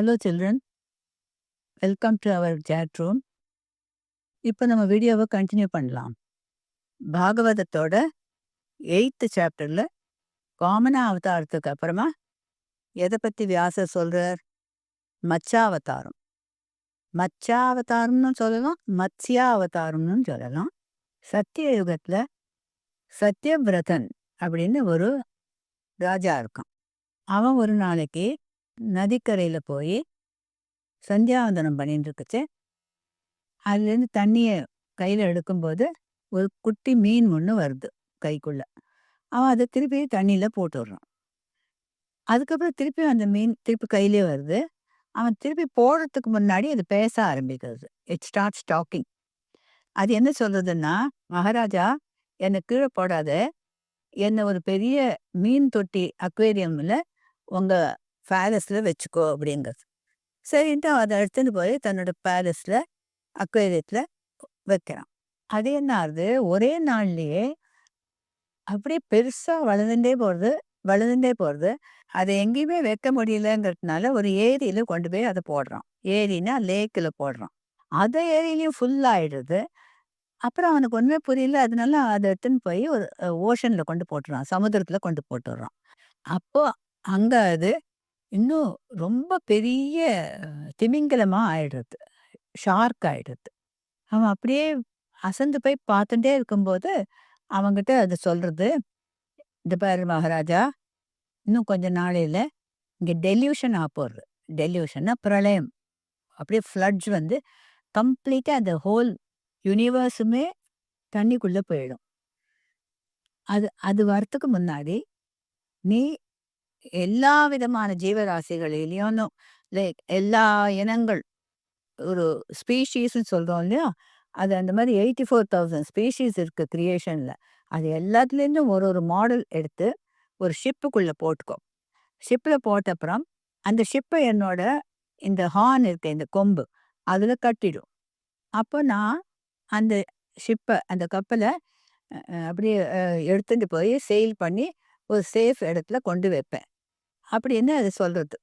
Hello children welcome to our chat room இப்போ நம்ம வீடியோவை கண்டினியூ பண்ணலாம். பாகவதத்தோட எயித்து சாப்டரில் காமனா அவதாரத்துக்கு அப்புறமா எதை பற்றி வியாசர் சொல்கிறார் மச்சாவதாரம். மச்சாவதாரம்னு சொல்லலாம் மத்ஸ்யா அவதாரம்னு சொல்லலாம். சத்திய யுகத்தில் சத்யவிரதன் அப்படின்னு ஒரு ராஜா இருக்கான். அவன் ஒரு நாளைக்கு நதிக்கரையில் போய் சந்தியாவந்தனம் பண்ணிட்டு இருக்குச்சு அதுலேருந்து தண்ணியை கையில் எடுக்கும்போது ஒரு குட்டி மீன் ஒன்று வருது கைக்குள்ள. அவன் அதை திருப்பி தண்ணியில் போட்டு விடுறான் அதுக்கப்புறம் திருப்பி அந்த மீன் திருப்பி கையிலே வருது. அவன் திருப்பி போடுறதுக்கு முன்னாடி அது பேச ஆரம்பிக்கிறது. இட் ஸ்டார்ட் ஸ்டாக்கிங் அது என்ன சொல்றதுன்னா மகாராஜா என்னை கீழே போடாத. என்னை ஒரு பெரிய மீன் தொட்டி அக்வேரியமில் உங்கள் பேலஸில் வச்சுக்கோ அப்படிங்கிறது. சரின்ட்டு அதை எடுத்துன்னு போய் தன்னோட பேலஸில் அக்வேரியத்தில் வைக்கிறான். அது என்ன ஆகுது ஒரே நாள்லேயே அப்படியே பெருசாக வளர்ந்துட்டே போகிறது வளர்ந்துட்டே போகிறது அதை எங்கேயுமே வைக்க முடியலங்கிறதுனால ஒரு ஏரியில் கொண்டு போய் அதை போடுறான். ஏரின்னா லேக்கில் போடுறான். அந்த ஏரியிலையும் ஃபுல்லாகிடுது அப்புறம் அவனுக்கு ஒன்றுமே புரியல. அதனால அதை எடுத்துன்னு போய் ஒரு ஓஷனில் கொண்டு போட்டுறான். சமுத்திரத்தில் கொண்டு போட்டுடுறான் அப்போது அங்கே அது இன்னும் ரொம்ப பெரிய திமிங்கலமாக ஆயிடுறது. ஷார்க் ஆயிடுது அவன் அப்படியே அசந்து போய் பார்த்துட்டே இருக்கும்போது அவன்கிட்ட அது சொல்றது இந்த பாரு மகாராஜா இன்னும் கொஞ்ச நாளையில இங்கே டெல்யூஷன் ஆக டெல்யூஷன்னா பிரளயம். அப்படியே ஃப்ளட்ஸ் வந்து கம்ப்ளீட்டாக அந்த ஹோல் யூனிவர்ஸுமே தண்ணிக்குள்ளே போயிடும். அது அது வரத்துக்கு முன்னாடி நீ எல்லா விதமான ஜீவராசிகளிலையும் லைக் எல்லா இனங்கள் ஒரு ஸ்பீஷீஸ்ன்னு சொல்கிறோம் இல்லையா? அது அந்த மாதிரி எயிட்டி ஃபோர் தௌசண்ட் ஸ்பீஷீஸ் இருக்குது க்ரியேஷனில் அது எல்லாத்துலேருந்தும் ஒரு ஒரு மாடல் எடுத்து ஒரு ஷிப்புக்குள்ளே போட்டுக்கோ. ஷிப்பில் போட்ட அப்புறம் அந்த ஷிப்பை என்னோட இந்த ஹார்ன் இருக்க இந்த கொம்பு அதில் கட்டிடும். அப்போ நான் அந்த ஷிப்பை அந்த கப்பலை அப்படியே எடுத்துகிட்டு போய் செயில் பண்ணி ஒரு சேஃப் இடத்துல கொண்டு வைப்பேன். அப்படின்னு அது சொல்றது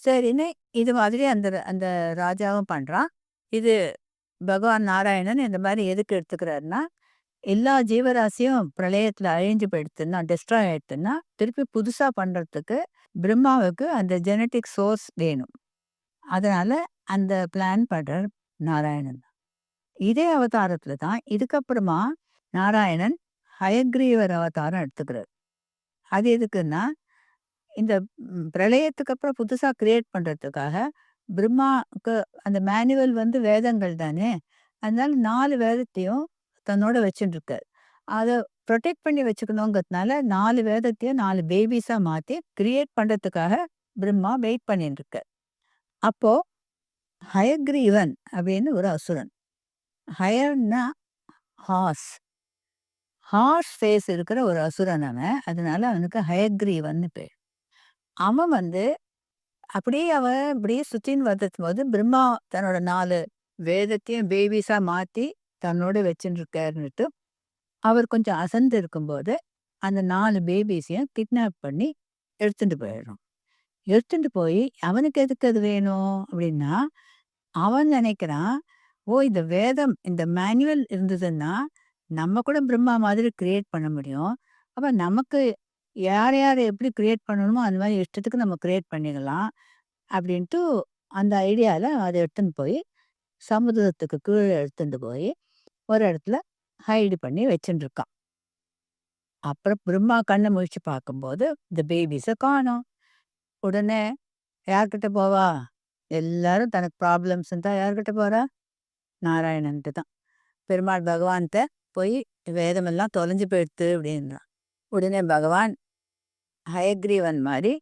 சரின்னு இது மாதிரி அந்த அந்த ராஜாவும் பண்ணுறான் இது பகவான் நாராயணன் இந்த மாதிரி எதுக்கு எடுத்துக்கிறாருன்னா எல்லா ஜீவராசியும் பிரளயத்தில் அழிஞ்சு போயிடுத்துன்னா டெஸ்ட்ராய் ஆயிடுத்துன்னா திருப்பி புதுசாக பண்ணுறதுக்கு பிரம்மாவுக்கு அந்த ஜெனட்டிக் சோர்ஸ் வேணும். அதனால அந்த பிளான் பண்ணுறார் நாராயணன். இதே அவதாரத்தில் தான் இதுக்கப்புறமா நாராயணன் ஹயக்ரீவர் அவதாரம் எடுத்துக்கிறார். அது எதுக்குன்னா இந்த பிரளயத்துக்கு அப்புறம் புதுசாக கிரியேட் பண்ணுறதுக்காக பிரம்மாவுக்கு அந்த மேனுவல் வந்து வேதங்கள் தானே? அதனால நாலு வேதத்தையும் தன்னோட வச்சுட்டு இருக்காரு அதை ப்ரொடெக்ட் பண்ணி வச்சுக்கணுங்கிறதுனால நாலு வேதத்தையும் நாலு பேபிஸாக மாற்றி கிரியேட் பண்ணுறதுக்காக பிரம்மா வெயிட் பண்ணிட்டு இருக்கார் அப்போ ஹயக்ரீவன் அப்படின்னு ஒரு அசுரன். ஹயர்னா ஹார்ஸ். ஹார்ஸ் ஃபேஸ் இருக்கிற ஒரு அசுரன் அவன். அதனால அவனுக்கு ஹயக்ரீவன் பேர். அவன் வந்து அப்படியே அவன் அப்படியே சுத்தின்னு வந்தது போது பிரம்மா தன்னோட நாலு வேதத்தையும் பேபிஸா மாத்தி தன்னோட வச்சுட்டு இருக்காருன்னுட்டு அவர் கொஞ்சம் அசந்து இருக்கும்போது அந்த நாலு பேபிஸையும் கிட்னாப் பண்ணி எடுத்துட்டு போயிடும் எடுத்துட்டு போய் அவனுக்கு எதுக்கு அது வேணும்? அப்படின்னா அவன் நினைக்கிறான் ஓ இந்த வேதம் இந்த மேனுவல் இருந்ததுன்னா நம்ம கூட பிரம்மா மாதிரி கிரியேட் பண்ண முடியும். அப்போ நமக்கு யார் யார் எப்படி கிரியேட் பண்ணணுமோ அந்த மாதிரி இஷ்டத்துக்கு நம்ம கிரியேட் பண்ணிக்கலாம் அப்படின்ட்டு அந்த ஐடியாவில் அதை எடுத்துன்னு போய் சமுதிரத்துக்கு கீழே எடுத்துட்டு போய் ஒரு இடத்துல ஹைடு பண்ணி வச்சுட்டுருக்கான். அப்புறம் பிரம்மா கண்ணை முழிச்சு பார்க்கும்போது இந்த பேபிஸை காணும். உடனே யார்கிட்ட போவா? எல்லாரும் தனக்கு ப்ராப்ளம்ஸ் தான் யார்கிட்ட போகிறா நாராயணன்ட்டு தான். பெருமாள் பகவான்கிட்ட போய் வேதமெல்லாம் தொலைஞ்சு போயிடுத்து அப்படின்றான். உடனே பகவான் ஹயக்ரீவன் மாதிரி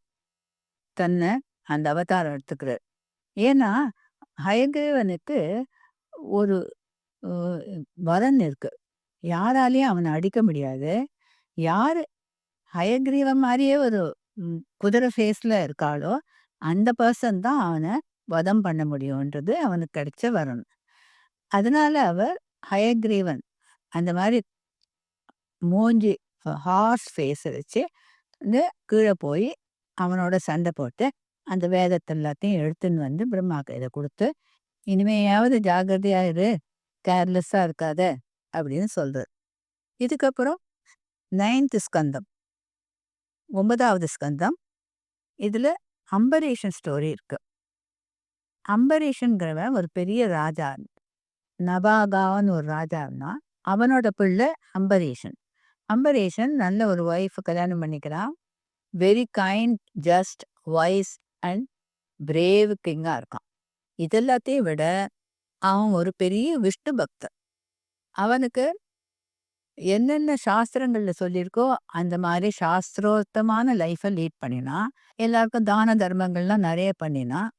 தன்னை அந்த அவதாரம் எடுத்துக்கிறார். ஏன்னா ஹயக்ரீவனுக்கு ஒரு வரன் இருக்கு. யாராலையும் அவனை அடிக்க முடியாது. யாரு ஹயக்ரீவன் மாதிரியே ஒரு குதிரை ஃபேஸ்ல இருக்காளோ அந்த பர்சன் தான் அவனை வதம் பண்ண முடியும்ன்றது அவனுக்கு கிடைச்ச வரன். அதனால அவர் ஹயக்ரீவன் அந்த மாதிரி மூஞ்சி ஹார்ஸ் ஃபேஸ் வச்சு வந்து கீழே போய் அவனோட சண்டை போட்டு அந்த வேதத்தை எல்லாத்தையும் எடுத்துன்னு வந்து பிரம்மா இதை குடுத்து, "இனிமேயாவது ஜாக்கிரதையா இரு. கேர்லெஸ்ஸா இருக்காத" அப்படின்னு சொல்றாரு. இதுக்கப்புறம் நைன்த் ஸ்கந்தம். ஒன்பதாவது ஸ்கந்தம். இதுல அம்பரீஷன் ஸ்டோரி இருக்கு. அம்பரீஷன்கிறவன் ஒரு பெரிய ராஜா. நபாகான்னு ஒரு ராஜா இருந்தான். அவனோட பிள்ளை அம்பரீஷன். அம்பரேஷன் நல்ல ஒரு ஒய்ஃப் கல்யாணம் பண்ணிக்கிறான். Very kind, just, wise and brave கிங்காக இருக்கான். இதெல்லாத்தையும் விட அவன் ஒரு பெரிய விஷ்ணு பக்தன். அவனுக்கு என்னென்ன சாஸ்திரங்கள்ல சொல்லியிருக்கோ அந்த மாதிரி சாஸ்திரோத்தமான லைஃப்பை லீட் பண்ணினான். எல்லாருக்கும் தான தர்மங்கள்லாம் நிறைய பண்ணினான்.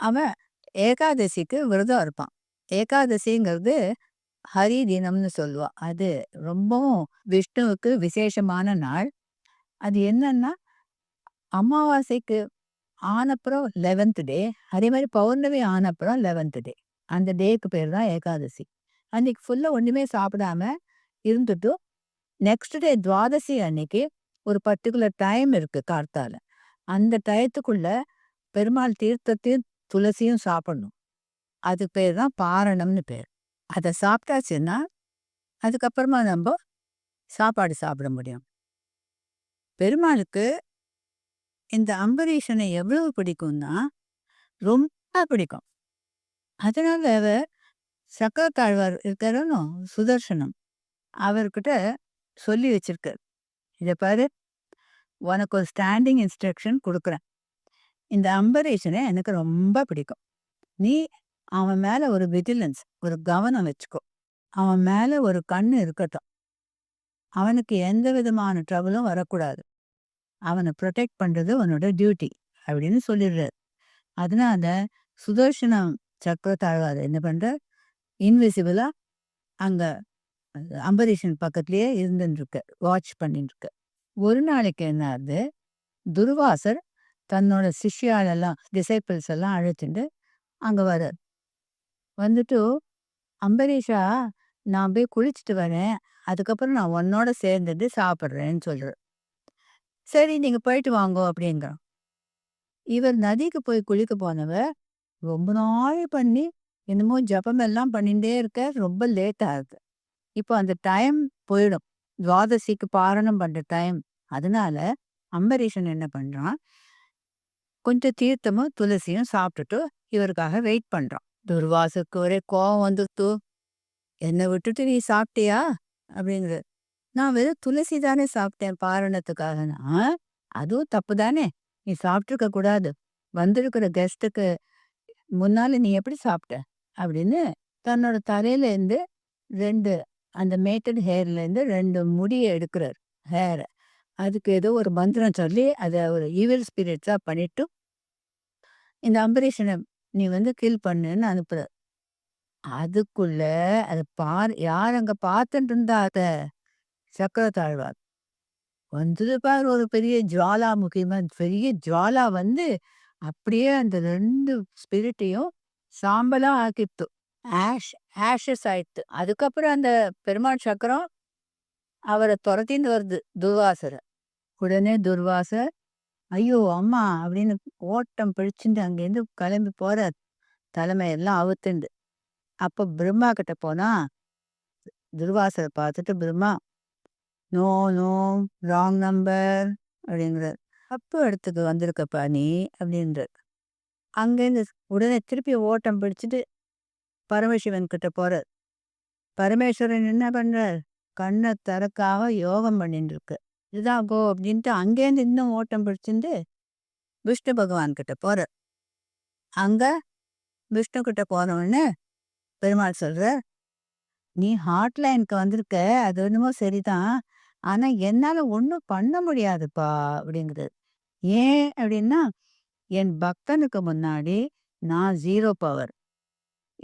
அவன் ஏகாதசிக்கு விரதம் இருப்பான். ஏகாதசிங்கிறது ஹரி தினம்னு சொல்லுவா. அது ரொம்பவும் விஷ்ணுவுக்கு விசேஷமான நாள். அது என்னன்னா, அமாவாசைக்கு ஆனப்புறம் 11த் டே. அதே மாதிரி பௌர்ணமி ஆனப்புறம் 11த் டே. அந்த டேக்கு பேர் தான் ஏகாதசி. அன்னைக்கு ஃபுல்லா ஒண்ணுமே சாப்பிடாம இருந்துட்டு, நெக்ஸ்ட் டே துவாதசி அன்னைக்கு ஒரு பர்ட்டிகுலர் டைம் இருக்கு கார்த்தால. அந்த டயத்துக்குள்ள பெருமாள் தீர்த்தத்தையும், துளசியும் சாப்பிடணும். அதுக்கு பேர் தான் பாரணம்னு பேர். அதை சாப்பிட்டாச்சுன்னா, அதுக்கப்புறமா நம்ம சாப்பாடு சாப்பிட முடியும். பெருமாளுக்கு இந்த அம்பரீஷனை எவ்வளவு பிடிக்கும்னா, ரொம்ப பிடிக்கும். அதனால அவர் சக்கரத்தாழ்வார் இருக்காருன்னு சுதர்சனம். அவர்கிட்ட சொல்லி வச்சிருக்காரு. இதை பாரு, உனக்கு ஒரு ஸ்டாண்டிங் இன்ஸ்ட்ரக்ஷன் கொடுக்குறேன் இந்த அம்பரீஷனை எனக்கு ரொம்ப பிடிக்கும். நீ அவன் மேல ஒரு விஜிலன்ஸ், ஒரு கவனம் வச்சுக்கோ. அவன் மேல ஒரு கண்ணு இருக்கட்டும். அவனுக்கு எந்த விதமான ட்ரபிளும் வரக்கூடாது. அவன புரொடெக்ட் பண்றது உன்னோட டியூட்டி" அப்படின்னு சொல்லிடுறாரு. அதனால சுதர்ஷனம் சக்கர தாழ்வாத என்ன பண்றார், இன்விசிபிளா அங்க அம்பரீஷன் பக்கத்துலயே இருந்துன்னு வாட்ச் பண்ணிட்டு இருக்கார். ஒரு நாளைக்கு என்ன ஆகுது, துர்வாசர் தன்னோட சிஷ்யாலெல்லாம் டிசைபிள்ஸ் எல்லாம் அழைச்சிட்டு அங்க வர்றார் வந்துட்டு, "அம்பரீஷா, நான் போய் குளிச்சுட்டு வரேன். அதுக்கப்புறம் நான் உன்னோட சேர்ந்துட்டு சாப்பிடுறேன்னு" சொல்கிறேன் "சரி நீங்க போயிட்டு வாங்கோ" அப்படிங்கிறான். இவர் நதிக்கு போய் குளிக்க போனவர், ரொம்ப நாள் பண்ணி என்னமோ ஜபம் எல்லாம் இருக்க ரொம்ப லேட் ஆகுது. இப்போ அந்த டைம் போயிடும். துவாதசிக்கு பாரணம் பண்ற டைம். அதனால அம்பரீஷன் என்ன பண்றான், கொஞ்சம் தீர்த்தமும், துளசியும் சாப்பிட்டுட்டு இவருக்காக வெயிட் பண்றான். துர்வாசுக்கு ஒரே கோவம் வந்துடுத்து. "என்ன விட்டுட்டு நீ சாப்பிட்டியா?" அப்படிங்கிறார். "நான் வெறும் துளசி தானே சாப்பிட்டேன் பாரணத்துக்காகனா "ஆ, அதுவும் தப்பு தானே. நீ சாப்பிட்ருக்க கூடாது. வந்திருக்கிற கெஸ்ட்டுக்கு முன்னால நீ எப்படி சாப்பிட்ட?" அப்படின்னு தன்னோட தலையில இருந்து 2 அந்த மேட்டட் ஹேர்ல இருந்து 2 முடிய எடுக்கிறார். ஹேரை அதுக்கு ஏதோ ஒரு மந்திரம் சொல்லி அத ஒரு ஈவில் ஸ்பிரிட்ஸாக பண்ணிட்டு இந்த அம்பரீஷனை நீ வந்து கில் பண்ணுன்னு அனுப்புற அதுக்குள்ள அத பார் யார் அங்க பார்த்துட்டு இருந்தா அத? சக்கரத்தாழ்வார். வந்தது பாரு ஒரு பெரிய ஜுவாலா முக்கியமா பெரிய ஜுவாலா வந்து அப்படியே அந்த ரெண்டு ஸ்பிரிட்டையும் சாம்பலா ஆக்கிப்து ஆஷ் ஆஷஸ் ஆயிடுத்து. அதுக்கப்புறம் அந்த பெருமாள் சக்கரம் அவர தொரத்தின்னு வருது துர்வாசர. உடனே துர்வாசர், "ஐயோ! அம்மா" அப்படின்னு ஓட்டம் பிடிச்சுண்டு அங்கேருந்து கிளம்பி போறார். தலைமையெல்லாம் அவுத்துண்டு. அப்போ பிரம்மா கிட்ட போனா, துர்வாசரை பார்த்துட்டு Brahma, "no, no, wrong number" அப்படிங்கிறார். "தப்பு இடத்துக்கு வந்திருக்கப்பா நீ" அப்படின்றார். அங்கேருந்து உடனே திருப்பி ஓட்டம் பிடிச்சிட்டு பரமசிவன் கிட்ட போறார். பரமேஸ்வரன் என்ன பண்றார், கண்ணை திறக்காம யோகம் பண்ணிட்டுருக்கு "இதுதான் அப்படின்ட்டு அங்கேருந்து இன்னும் ஓட்டம் பிடிச்சிருந்து விஷ்ணு பகவான்கிட்ட கிட்ட அங்கே அங்க விஷ்ணு கிட்ட போனவுடனே பெருமாள் சொல்றார், "நீ ஹாட்லைனுக்கு வந்திருக்க. அது என்னமோ சரிதான். ஆனா என்னால ஒன்றும் பண்ண முடியாதுப்பா" அப்படிங்கிறது "ஏன்?" அப்படின்னா, "என் பக்தனுக்கு முன்னாடி நான் ஜீரோ பவர்.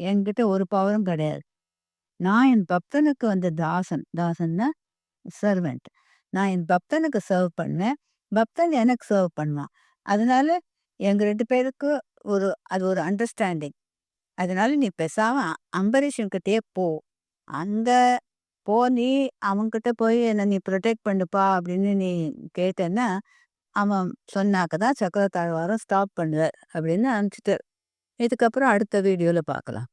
என்கிட்ட ஒரு பவரும் கிடையாது. நான் என் பக்தனுக்கு வந்த தாசன். தாசன்னா சர்வெண்ட். நான் என் பக்தனுக்கு சர்வ் பண்ணுவேன். பக்தன் எனக்கு சர்வ் பண்ணுவான். அதனால எங்க ரெண்டு பேருக்கு ஒரு அது ஒரு அண்டர்ஸ்டாண்டிங். அதனால நீ பேசாம அம்பரீஷன்கிட்டயே போ. அங்க போ நீ அவன்கிட்ட போய் என்ன நீ ப்ரொடெக்ட் பண்ணுப்பா அப்படின்னு நீ கேட்டேன்னா, அவன் சொன்னாக்க தான் சக்கர தாழ்வாரம் ஸ்டாப் பண்ணுவார் அப்படின்னு அனுப்பிச்சிட்டார் இதுக்கப்புறம் அடுத்த வீடியோவில் பார்க்கலாம்